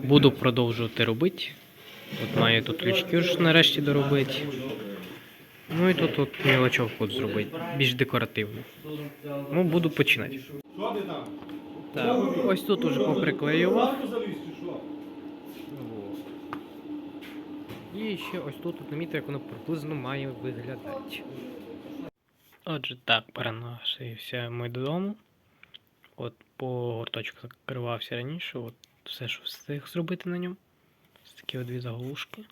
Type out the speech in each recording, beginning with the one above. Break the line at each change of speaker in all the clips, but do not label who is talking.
буду продовжувати робити. От маю тут лючки вже нарешті доробити. Ну і тут от мілочовку от зробити, більш декоративну. Ну, буду починати. Так, ось тут уже поприклеював. І ще ось тут намітив, як воно приблизно має виглядати. Отже, так, переносився ми додому. От по гурточку закривався раніше, от все, що встиг зробити на ньому. Ось такі от дві заглушки.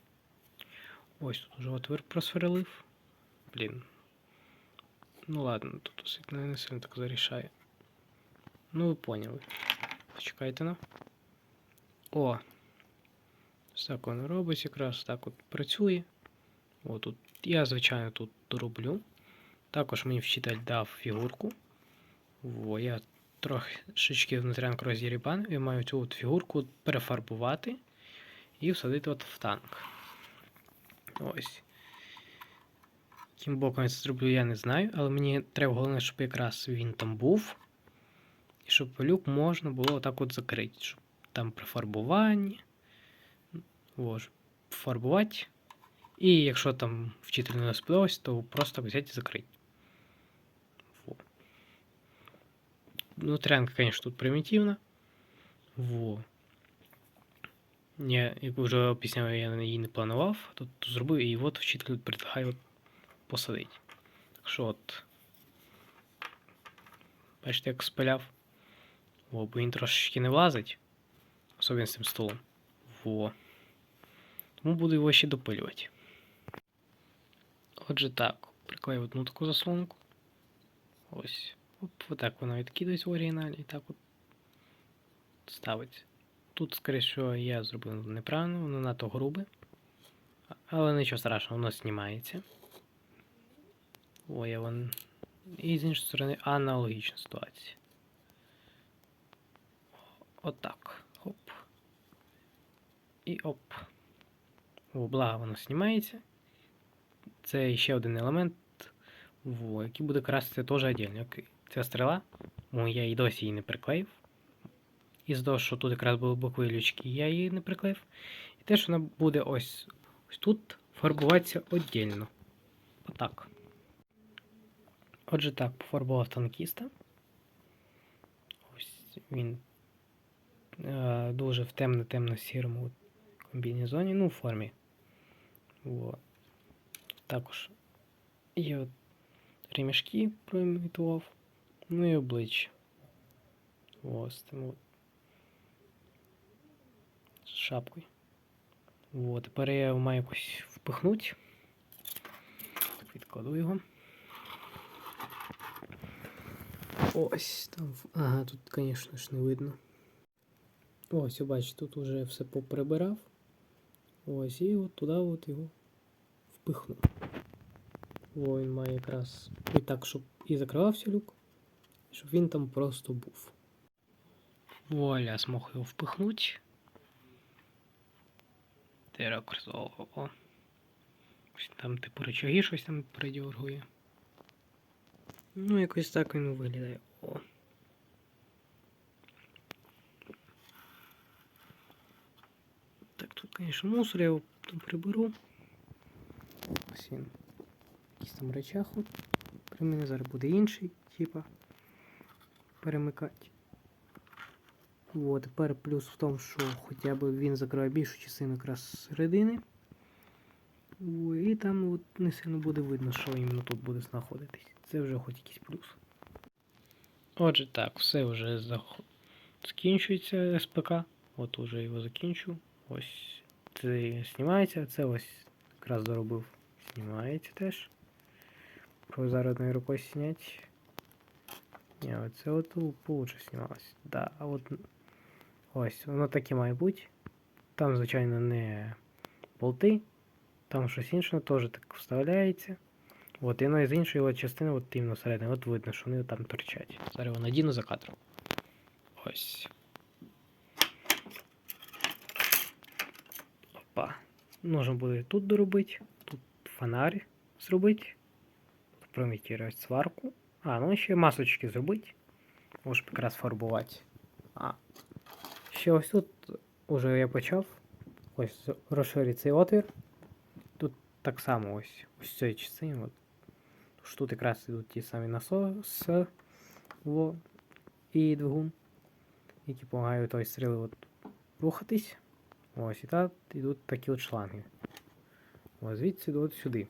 Ось тут уже отвір просверлив. Блін. Ну ладно, тут освітлення не сильно так зарішає. Ну ви поняли. Почекайте на. О! Ось так воно робить, якраз так от працює. О, тут я, звичайно, тут дороблю. Також мені вчитель дав фігурку. О, я трошечки внутрянку розірібанив і маю цю от фігурку перефарбувати і всадити от в танк. Ось. Яким боком я це зроблю, я не знаю, але мені треба головне, щоб якраз він там був. І щоб люк можна було отак от закрити. Щоб там при фарбуванні. Ось, фарбувати. І якщо там вчитель не сподобався, то просто взяти і закрити. Внутрянка, конечно, тут примітивна. Во. Я, як вже об'ясняв, я її не планував. Тут зробив і от вчитель предлагає от посадити. Так що от. Бачите, як спиляв. Во, бо він трошечки не влазить. Особливо з цим столом. Во. Тому буду його ще допилювати. Отже так, приклею одну таку заслонку. Ось. Оп, отак вона відкидається в оригіналі і так от ставиться. Тут, скоріше, я зробив неправильно, воно надто грубе. Але нічого страшного, воно знімається. Ой, а вон. І з іншої сторони аналогічна ситуація. Отак. Хоп. І оп. О, благо воно знімається. Це ще один елемент, во, який буде красити теж. Окей. Ця стріла, ну, я і досі її не приклеїв. Із того, що тут якраз були бокові лючки, я її не приклеїв. І теж вона буде ось, ось тут фарбуватися віддільно. Отак. Отже так, пофарбував танкіста. Ось він е, дуже в темно-темно-сірому комбінезоні, ну, в формі. Вот. Також є ремішки проімітував, ну і обличчя. Ось там от. З шапкою. Вот. Тепер я його маю якось впихнути. Відкладу його. Ось там. Ага, тут, звісно ж, не видно. Ось, бачите, тут уже все поприбирав. Ось, і от туди от його впихнув. О, він має якраз і так, щоб і закривався люк, щоб він там просто був. Вуаля, змог його впихнути. Теракс, о, о, о. Ось Там типу рычаги щось там придергує. Ну, якось так він виглядає. О. Так, тут, конечно, мусор, я його потім приберу. Ось він. Якийсь там речах. От. При мене зараз буде інший, типа. Перемикати. От, тепер плюс в тому, що хоча б він закриває більшу частину якраз середини. О, і там от не сильно буде видно, що іменно тут буде знаходитись. Це вже хоч якийсь плюс. Отже, так, все вже зах... закінчується СПК. От уже його закінчу. Ось це знімається, це ось якраз доробив. Знімається теж. Про зараз одною рукою зняти. Ні, оце от получше знімалось. Да, а от ось, воно таке має бути. Там, звичайно, не болти, там щось інше теж так вставляється. От, і воно з іншої частини, от іменно всередині, от видно, що вони там торчать. Зараз його надіну за кадром. Ось. Опа. Можна буде тут доробити, тут фонарь зробити, промітірувати сварку. А, ну ще масочки зробити. Може якраз фарбувати. А. Ще ось тут уже я почав. Ось розширити цей отвір. Тут так само ось ось цієї частини. От. Тож тут якраз йдуть ті самі насоси во, і двигун, які допомагають той стріли от рухатись. Ось і так йдуть такі от шланги. Ось звідси от сюди.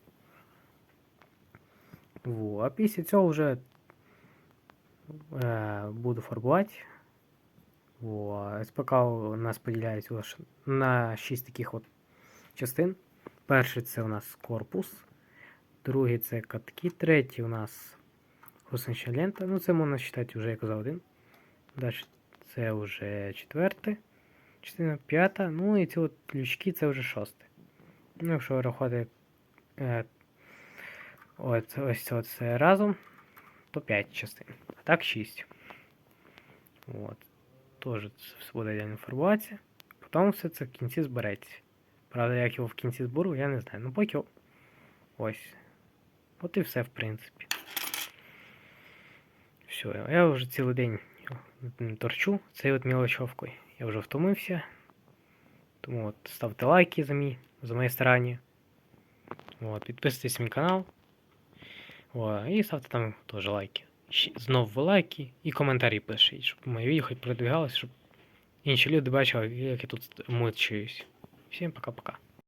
Во, а після цього вже е, буду фарбувати. Во, СПК у нас поділяється на 6 таких от частин. Перший це у нас корпус, другий це катки, третій у нас гусенична лента. Ну, це можна вважати вже як за один. Далі це вже четверте, частина п'ята. Ну і ці от лючки це вже шосте. Ну, якщо рахувати е, от, ось це, разом, то 5 частин. А так 6. От. Все буде фарбуватися. Потім все це в кінці збереться. Правда, як його в кінці збору, я не знаю. Ну поки ось. От і все, в принципі. Все, я вже цілий день торчу цією от мілочовкою. Я вже втомився. Тому от ставте лайки за мій, за моє старання. От, підписуйтесь на мій канал. О, і ставте там теж лайки. Знову лайки і коментарі пишіть, щоб моє відео хоч продвигалося, щоб інші люди бачили, як я тут мучуюсь. Всім пока-пока.